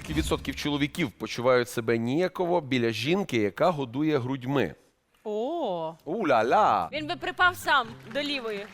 скільки відсотків чоловіків почувають себе ніяково біля жінки, яка годує грудьми? О, У-ля-ля! Він би припав сам до лівої.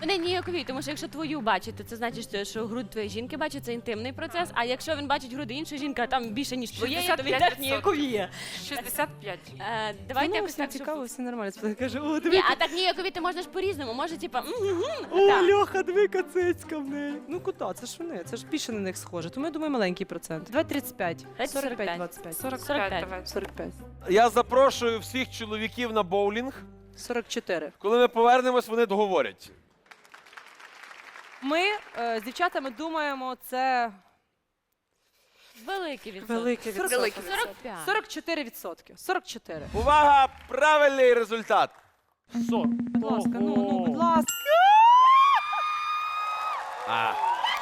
Вони ніякові, тому що якщо твою бачити, це значить, що грудь твоєї жінки бачить, це інтимний процес. А якщо він бачить груди іншої жінки, а там більше, ніж твоєї, то він теж 65%. ніяковіє. 65. Е, давайте ну, якось все так, щоб- цікаво, все нормально. Я кажу, о, Ні, а так ніякові ти можеш по-різному. Може, типа, о, отак. Льоха, диви, кацицька в неї. Ну куди? Це ж вони, це ж більше на них схоже. Тому я думаю, маленький процент. Давай 35. Давайте 45, 45. 25. 45. давай. 45. Я запрошую всіх чоловіків на боулінг. 44. Коли ми повернемось, вони договорять. Ми е, з дівчатами думаємо, це Великий відсоток. великий відсоток. Великий 45. 44 відсотки. 44. Увага! Правильний результат! Будь ласка, ну, ну, будь ласка. А.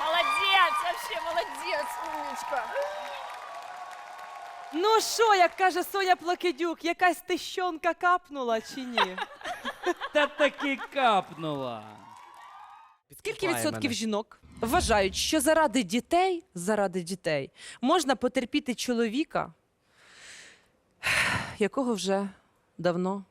Молодець, вообще молодець, умничка. Ну що, як каже Соня Плакидюк, якась тищонка капнула чи ні? Та таки капнула. Скільки відсотків жінок вважають, що заради дітей, заради дітей можна потерпіти чоловіка, якого вже давно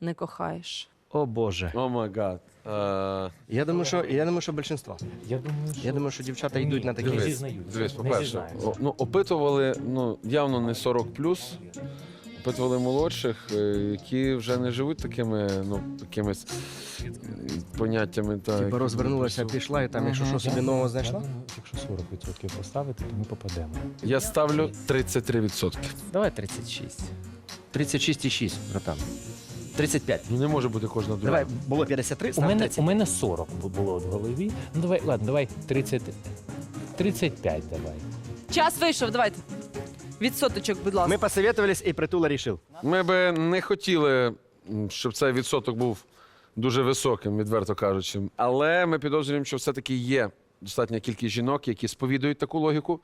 не кохаєш? О боже. О май гад. Е, Я думаю, що я думаю, що більшинство. Я думаю, що Я думаю, що дівчата йдуть на такі. Дивись, зізнаються. дивись, по-перше, о, ну, опитували ну, явно не 40 опитували молодших, е, які вже не живуть такими, ну, якимись поняттями. Та, Типу розвернулася, пішла і там, якщо що собі нового знайшла. Якщо 40% поставити, то ми попадемо. Я ставлю 33%. Давай 36. 36,6, братан. 35. Ну не може бути кожна друга. Давай, було 53, У став мене, 30. у мене 40 бу- було в голові. Ну давай, ладно, давай 30, 35 давай. Час вийшов, давайте. Відсоточок, будь ласка. Ми посоветовались і притула рішив. Ми би не хотіли, м, щоб цей відсоток був дуже високим, відверто кажучи. Але ми підозрюємо, що все-таки є достатня кількість жінок, які сповідують таку логіку.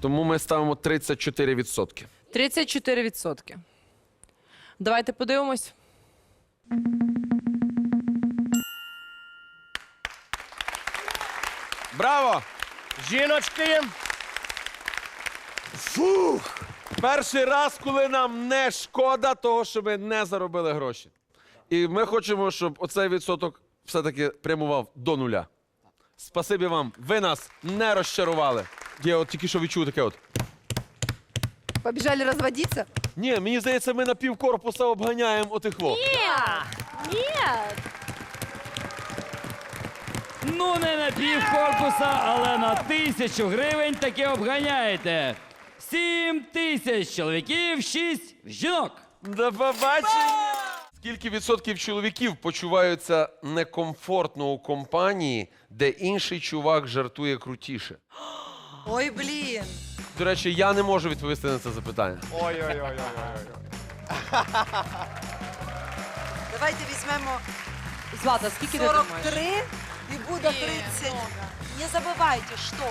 Тому ми ставимо 34%. 34 відсотки. Давайте подивимось. Браво! Жіночки! Фух! Перший раз, коли нам не шкода того, що ми не заробили гроші. І ми хочемо, щоб оцей відсоток все-таки прямував до нуля. Спасибі вам, ви нас не розчарували. Я от тільки що відчув таке от. Побежали разводиться? Ні, мені здається, ми на півкорпуса обганяємо отих во. Ні. Ну не на пів корпуса, але на тисячу гривень таки обганяєте. Сім тисяч чоловіків, шість жінок. До побачення! Скільки відсотків чоловіків почуваються некомфортно у компанії, де інший чувак жартує крутіше? Ой, блін. До речі, я не можу відповісти на це запитання. Давайте візьмемо Злата, скільки ти думаєш? 43 і буде 30. Не забувайте, що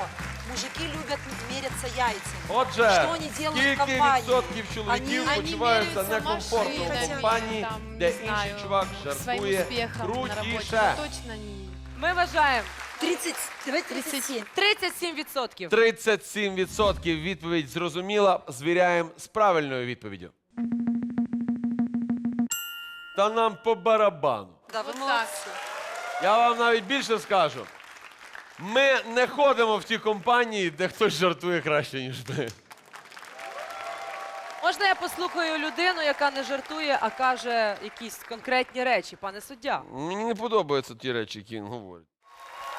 мужики люблять меряться яйцями. Отже, Що вони делают в скільки компанії? відсотків чоловіків Вони- почуваються Вони некомфортно меряються в компанії, там, де не інший знаю, чувак Своим жартує успехом на работе. крутіше? Ну, точно не. Ми вважаємо 30, давайте 37. 37 відсотків. 37% відповідь зрозуміла. Звіряємо з правильною відповіддю. Та нам по барабану. Да, ви Вот молодці. Я вам навіть більше скажу. Ми не ходимо в ті компанії, де хтось жартує краще, ніж ми. Можна я послухаю людину, яка не жартує, а каже якісь конкретні речі, пане суддя? Мені не подобаються ті речі, які він говорить.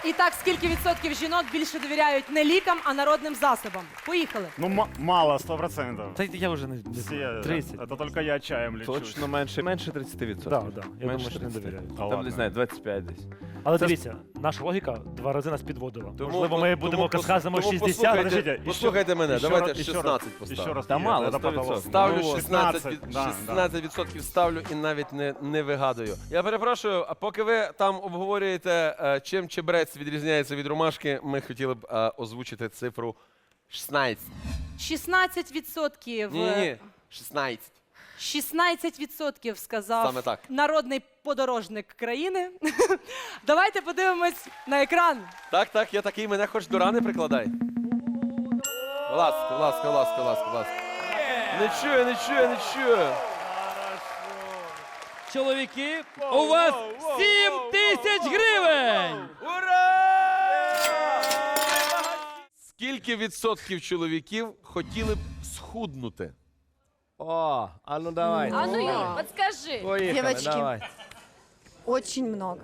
І так, скільки відсотків жінок більше довіряють не лікам, а народним засобам? Поїхали. Ну, м- мало, сто процентов. Та я вже не Все, 30. Это только я чаем лечусь. Точно менше, менше 30%. Да, да. Я менше думаю, що не 30. довіряю. Там, ладно. не знаю, 25 десь. Але Це- дивіться, наша логіка два рази нас підводила. Тому- Можливо, ми тому будемо казати тому 60. послухайте- послухайте мене, еще давайте раз- еще 16 раз- поставимо. Еще раз. Та нет, мало, это 100%. потолок. Ставлю Ну, 16, від- да, да. 16% ставлю і навіть не, не вигадую. Я перепрошую, а поки ви там обговорюєте, е, чим чебрець відрізняється від ромашки, ми хотіли б е, озвучити цифру 16. 16 відсотків. Ні, ні, 16. 16 відсотків сказав Саме так. народний подорожник країни. Давайте подивимось на екран. Так, так, я такий, мене хоч до рани прикладай. Ласка, ласка, ласка, ласка, ласка. Не чую, не чую, не чую. Чоловіки, у вас 7 тисяч гривень! Скільки відсотків чоловіків хотіли б схуднути? О, а ну давай. А ну Юль, подскажи. Поїхали, Дівочки. давай. Очень много.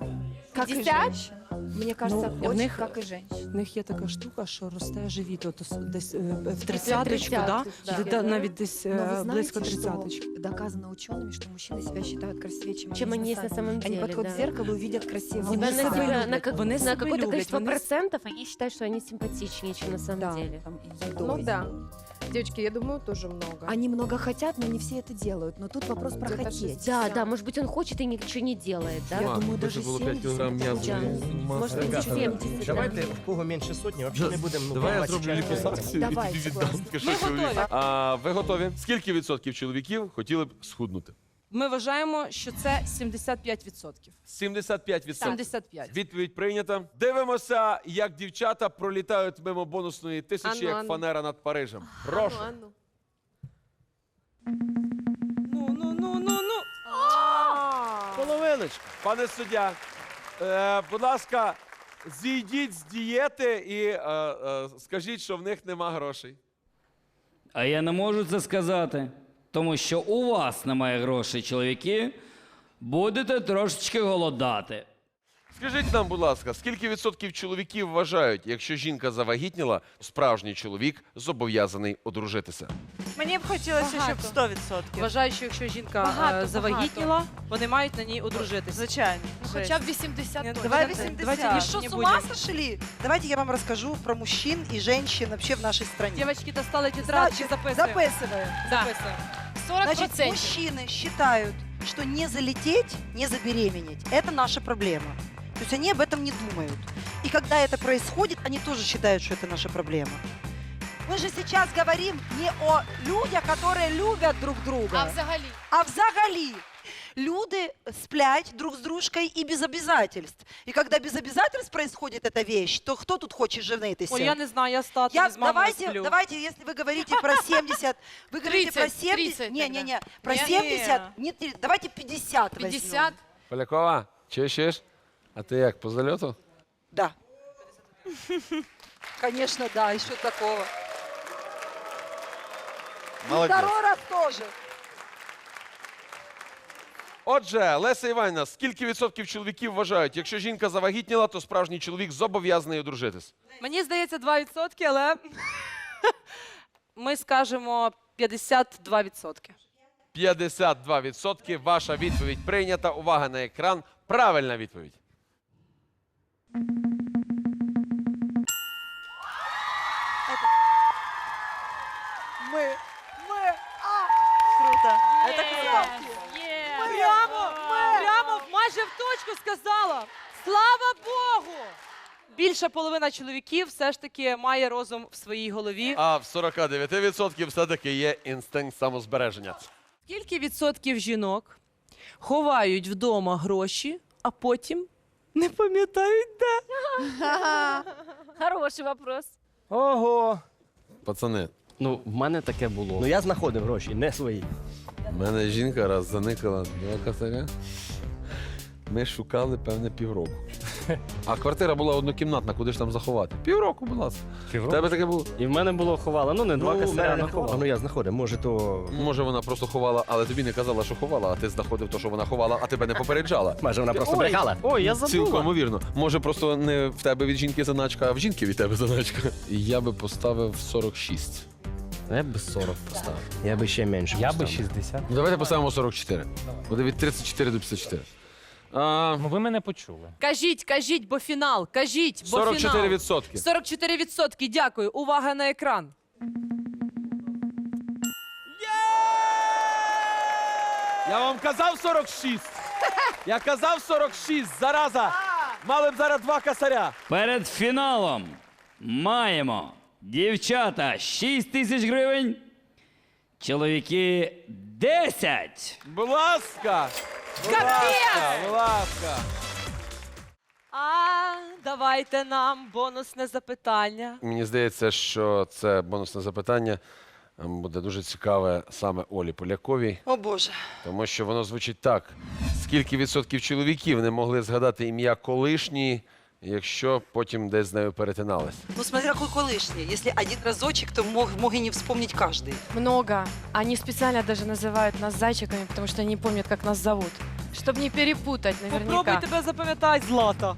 Как и 50? женщин. Мне кажется, Ну, в очень них- как и женщин. У них є така штука, що росте живіт от, ос- десь е, в тридцяточку, тридцяточку, да? да. Де- де навіть десь Но вы е, близько знаете, что тридцяточки. доказано учеными, что мужчины себя считают красивее, чем, Чем они они есть на самом деле, Они подходят да. в зеркало и увидят красивого Вони Себя на, себе себя, люблять, на, как- вони на себе какое-то люблять, количество вони с- процентов они считают, что они симпатичнее, чем на самом Да, деле. там, и едой. Ну да. Девочки, я думаю, тоже много. Они много хотят, но не все это делают. Но тут вопрос про Где-то хотеть. Да, да, может быть, он хочет и ничего не делает, да? Я А, думаю, більше даже було 5 70 кілограм это м'яса. получается. Может быть, Ребята, 70, да. Давайте в кого менше сотні, взагалі не будемо. ну, Давай я бачити, зроблю чесно. ліпосакцію і Давай, тобі віддам. согласна. Скажи, Ми чоловік. готові. А, ви готові? Скільки відсотків чоловіків хотіли б схуднути? Ми вважаємо, що це 75%. 75 відсотків. 75. Відповідь прийнята. Дивимося, як дівчата пролітають мимо бонусної тисячі, Ану, як ану. фанера над Парижем. Прошу. Ану, Ну, ну, ну, ну, ну. Половиночку. Пане суддя, е, будь ласка, зійдіть з дієти і е, е, скажіть, що в них нема грошей. А я не можу це сказати, тому що у вас немає грошей, чоловіки. Будете трошечки голодати. Скажіть нам, будь ласка, скільки відсотків чоловіків вважають, якщо жінка завагітніла, справжній чоловік зобов'язаний одружитися? Мені б хотілося, щоб 100%. Вважаю, що якщо жінка Багато, е, завагітніла, вони мають на ній одружитися. Звичайно. Хоча б 80 Нет, точно. Давай Давайте- 80. давайте Вы что, не с ума будем. сошли? Давайте я вам расскажу про мужчин и женщин вообще в нашей стране. Дівчатки достали тетрадки, Значит, записуємо. записываем. Да. Значит, 40%. мужчины считают, что не залететь, не забеременеть – это наша проблема. То есть они об этом не думают. И когда это происходит, они тоже считают, что это наша проблема. Мы же сейчас говорим не о людях, которые любят друг друга, А взагалі? а взагалі. Люди сплять друг с дружкой и без обязательств. И когда без обязательств происходит эта вещь, то кто тут хочет жениться? Ой, я не знаю, я з татом Я, і з мамою давайте, сплю. давайте, если вы говорите про 70, вы говорите про 30, 70, 30 не, не, не, про Не, 70, не, три- давайте 50 50? Полякова, чуєш, чуєш? А ти як, по зальоту? Да. Конечно, да, и что такого? Молодець. Второй раз тоже. Отже, Леся Іванівна, скільки відсотків чоловіків вважають, якщо жінка завагітніла, то справжній чоловік зобов'язаний одружитись? Мені здається 2%, але ми скажемо 52%. 52%. Ваша відповідь прийнята. Увага на екран. Правильна відповідь. Точку сказала. Слава Богу! Більша половина чоловіків все ж таки має розум в своїй голові. А в 49% все-таки є інстинкт самозбереження. Скільки відсотків жінок ховають вдома гроші, а потім не пам'ятають де? Хороший вопрос. Ого. Пацани, Ну, в мене таке було. Ну я знаходив гроші, не свої. в мене жінка раз заникала два косаря. Ми шукали певне півроку. А квартира була однокімнатна, куди ж там заховати? Півроку, будь ласка. В тебе таке було? І в мене було ховало. Ну, не два Ну, мене не не ховало. Ну я знаходив, може то. Може, вона просто ховала, але тобі не казала, що ховала, а ти знаходив те, що вона ховала, а тебе не попереджала. Може вона просто брехала. Ой, я Цілком забула. ймовірно. Може, просто не в тебе від жінки заначка, а в жінки від тебе заначка. Я би поставив 46. Я би 40 поставив. Я би ще менше. Я би поставив. 60. Ну, Давайте поставимо 44. Буде від 34 до 54. А, Ну ви мене почули. Кажіть, кажіть, бо фінал, кажіть, бо 44 фінал. відсотки. 44 відсотки, дякую. Увага на екран. Я вам казав 46. Я казав 46, зараза. Мали б зараз два косаря. Перед фіналом маємо дівчата 6 тисяч гривень, чоловіки 10. Будь ласка. Будь ласка. А, давайте нам бонусне запитання. Мені здається, що це бонусне запитання ем, буде дуже цікаве саме Олі Поляковій, О боже. тому що воно звучить так: скільки відсотків чоловіків не могли згадати ім'я колишньої, якщо потім десь з нею перетиналися? Ну смотря какой колышний. Если один разочек, то мог, мог и не вспомнить каждый. Много. Они специально даже называют нас зайчиками, потому что не помнят, как нас зовут. Чтобы не перепутать Попробуй наверняка. тебе запам'ятати, Злата.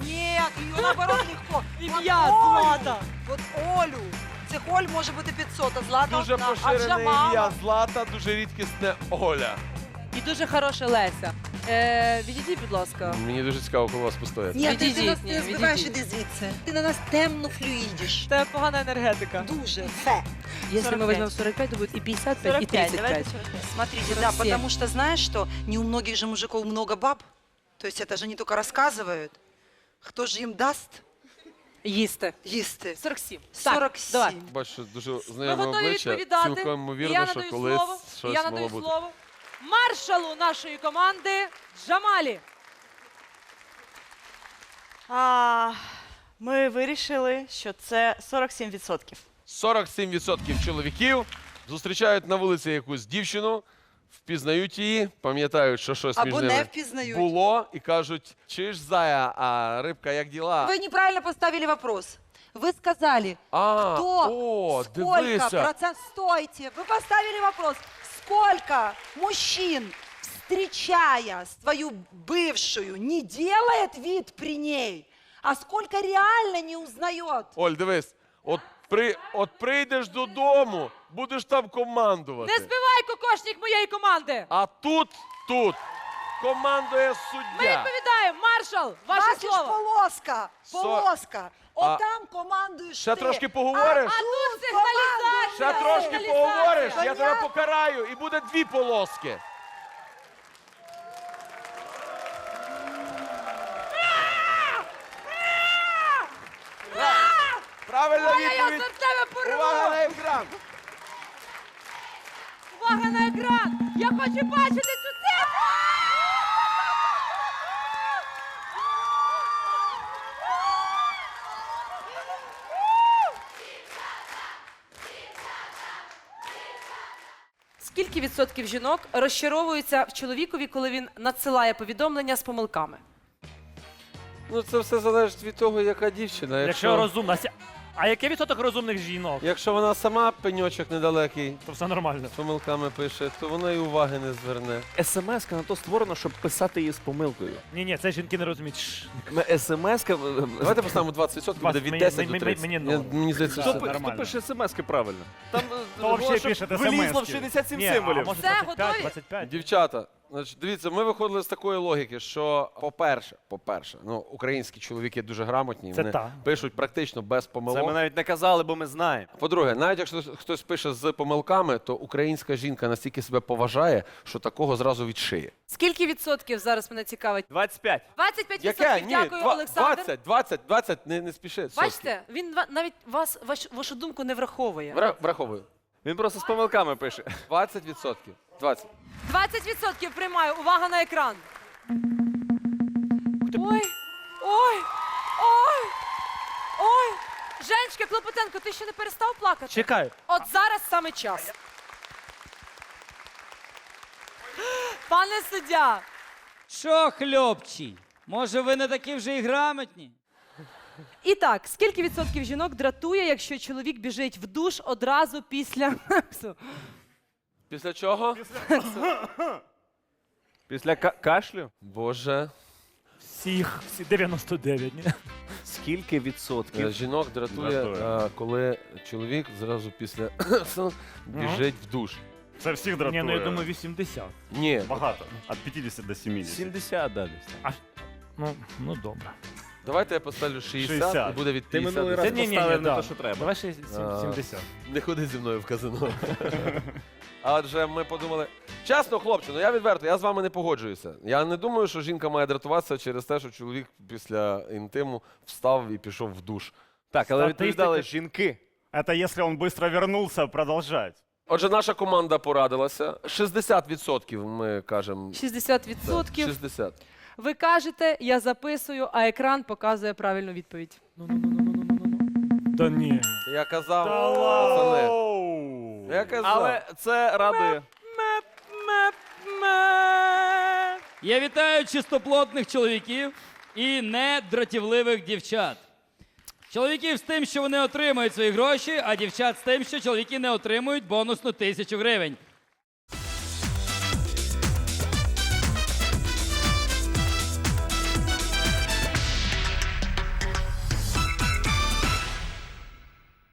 Нет, ее наоборот легко. Ім'я От Олю, Злата. От Олю. Цих Оль може бути 500, а Злата Дуже одна. А поширене Джамала? ім'я Злата, дуже рідкісне Оля. І дуже хороша Леся. Е, відійдіть, будь ласка. Мені дуже цікаво, коли вас постоять. Ні, ти, ти Відійдіть, нас ні, не збиваєш, іди звідси. Ти на нас темно флюїдиш. Це погана енергетика. Дуже. Фе. Якщо ми 45. візьмемо 45, то буде і 55, і 35. Смотрите, 47. да, потому что знаешь, что не у многих же мужиков много баб. То есть это же не только рассказывают. Кто же им даст Їсти. їсти? 47. 47. давай. Бачу, дуже Ми знайоме готові обличчя. відповідати. Цілком І я ймовірно, що надаю колись слово. І щось я надаю бути. слово маршалу нашої команди Джамалі. А, ми вирішили, що це 47%. 47% чоловіків зустрічають на вулиці якусь дівчину, впізнають її, пам'ятають, що щось між Або не ними впізнають. було, і кажуть: чи ж зая, а рибка, як діла? Вы неправильно поставили вопрос. Вы сказали, А, кто, о, сколько дивися. процентов... Стойте, вы поставили вопрос, сколько мужчин, встречая свою бывшую, не делает вид при ней, а сколько реально не узнает? Оль, дивись, от, при, от прийдеш додому, будеш там командувати. Не збивай кокошник моєї команди. А тут, тут командує Ми суддя. відповідаємо. Маршал, ваше Бачиш, слово. полоска, Со- полоска. А- Отам командуєш Ще ти. трошки поговориш? А тут сигналізація. Ще трошки сигналізація. поговориш, я тебе Понятно. покараю, і буде дві полоски. Правильна Оля, я відповідь. за тебе порву. Увага на екран. Увага на екран! Я хочу бачити 40% жінок розчаровуються в чоловікові, коли він надсилає повідомлення з помилками. Ну, це все залежить від того, яка дівчина. Якщо розумна, а який відсоток розумних жінок? якщо вона сама пеньочок недалекий, То все нормально. з помилками пише, то вона і уваги не зверне. СМС на то створено, щоб писати її з помилкою. Ні, ні, це жінки не розуміють. Шш. СМС Давайте поставимо 20%, буде від Мені- 10 до мені- 30. мені Я- норм. Мені здається, Хто що Хто, це пи- нормально. хто пише смс-ки правильно? Там е, То взагалі щоб пишете Влізло в смс-ки. 67 Ні, а символів. може Все, 25, готові? 25? Дівчата, значить, дивіться, ми виходили з такої логіки, що, по-перше, по-перше, ну, українські чоловіки дуже грамотні, Це вони та. пишуть практично без Це ми навіть не казали, бо ми знаємо. По-друге, навіть якщо хтось пише з помилками, то українська жінка настільки себе поважає, що такого зразу відшиє. Скільки відсотків зараз мене цікавить? 25. 25 Яке? відсотків. Ні, Дякую, два- Олександр. 20, 20, 20, не, не спіши. сотки. Бачите, він ва- навіть вас, ваш, вашу думку не враховує. Вра- Враховую. Він просто з помилками пише. 20 відсотків. 20. 20% приймаю. Увага на екран. Ой, ой, ой, ой. Женечка Клопотенко, ти ще не перестав плакати? Чекай. От зараз саме час. Пане суддя, Що, хлопці? Може, ви не такі вже і грамотні? І так, скільки відсотків жінок дратує, якщо чоловік біжить в душ одразу після сексу? Після чого? Після ка- кашлю? Боже. Всіх, всі 99. Ні? Скільки Е, відсотків? Жінок дратує, Дратує. е, коли чоловік зразу після біжить в душ. Це всіх дратує. Ні, ну я думаю 80. Ні, Багато. Від 50 до 70. 70, да, десь. там. Ну, ну добре. Давайте я поставлю 60, 60. і буде від Ти 50. минулий раз Та ні, ні, поставив ні, не да. те, що треба. Давай ще А. 70. Не ходи зі мною в казино. Адже ми подумали. Чесно, хлопче, ну я відверто, я з вами не погоджуюся. Я не думаю, що жінка має дратуватися через те, що чоловік після інтиму встав і пішов в душ. Так, але Статистика- відповідали жінки. Это если он быстро вернулся, продолжать. Отже, наша команда порадилася. 60% ми кажемо. 60%. 60. Ви кажете, я записую, а екран показує правильну відповідь. Да не. Я казав, пацани. Я казав. Але це радує. Я вітаю чистоплотних чоловіків і недратівливих дівчат. Чоловіків з тим, що вони отримують свої гроші, а дівчат з тим, що чоловіки не отримують бонусну тисячу гривень.